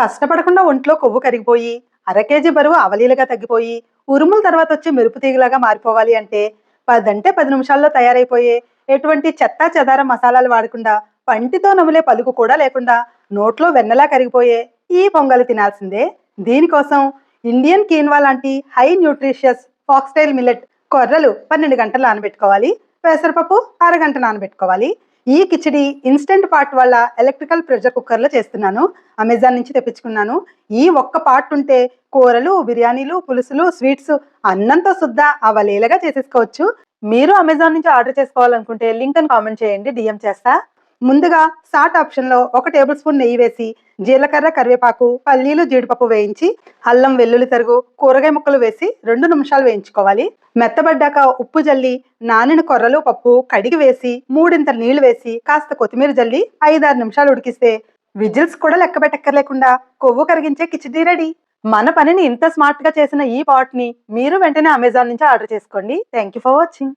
కష్టపడకుండా ఒంట్లో కొవ్వు కరిగిపోయి అర కేజీ బరువు అవలీలుగా తగ్గిపోయి ఉరుముల తర్వాత వచ్చి మెరుపు తీగలాగా మారిపోవాలి అంటే పదంటే పది నిమిషాల్లో తయారైపోయే ఎటువంటి చెత్త చెదార మసాలాలు వాడకుండా పంటితో నమిలే పలుకు కూడా లేకుండా నోట్లో వెన్నలా కరిగిపోయే ఈ పొంగలు తినాల్సిందే. దీనికోసం ఇండియన్ కీన్వా లాంటి హై న్యూట్రిషియస్ ఫాక్స్టైల్ మిల్లెట్ కొర్రలు పన్నెండు గంటలు నానబెట్టుకోవాలి. పెసరపప్పు అరగంట నానబెట్టుకోవాలి. ఈ కిచిడి ఇన్స్టెంట్ పార్ట్ వల్ల ఎలక్ట్రికల్ ప్రెషర్ కుక్కర్లో చేస్తున్నాను. అమెజాన్ నుంచి తెప్పించుకున్నాను. ఈ ఒక్క పార్ట్ ఉంటే కూరలు బిర్యానీలు పులుసులు స్వీట్స్ అన్నంతో శుద్ధ అవలీలగా చేసేసుకోవచ్చు. మీరు అమెజాన్ నుంచి ఆర్డర్ చేసుకోవాలనుకుంటే లింక్ అని కామెంట్ చేయండి. డిఎం చేస్తా. ముందుగా సాట్ ఆప్షన్లో ఒక టేబుల్ స్పూన్ నెయ్యి వేసి జీలకర్ర కరివేపాకు పల్లీలు జీడిపప్పు వేయించి అల్లం వెల్లుల్లి తరుగు కూరగాయ ముక్కలు వేసి రెండు నిమిషాలు వేయించుకోవాలి. మెత్తబడ్డాక ఉప్పు జల్లి నానిన కొర్రలు పప్పు కడిగి వేసి మూడింత నీళ్ళు వేసి కాస్త కొత్తిమీర జల్లి ఐదారు నిమిషాలు ఉడికిస్తే విజిల్స్ కూడా లెక్క పెట్టక్కర్లేకుండా కొవ్వు కరిగించే కిచిడీ రెడీ. మన పనిని ఇంత స్మార్ట్గా చేసిన ఈ పాట్ని మీరు వెంటనే అమెజాన్ నుంచి ఆర్డర్ చేసుకోండి. Thank you for watching.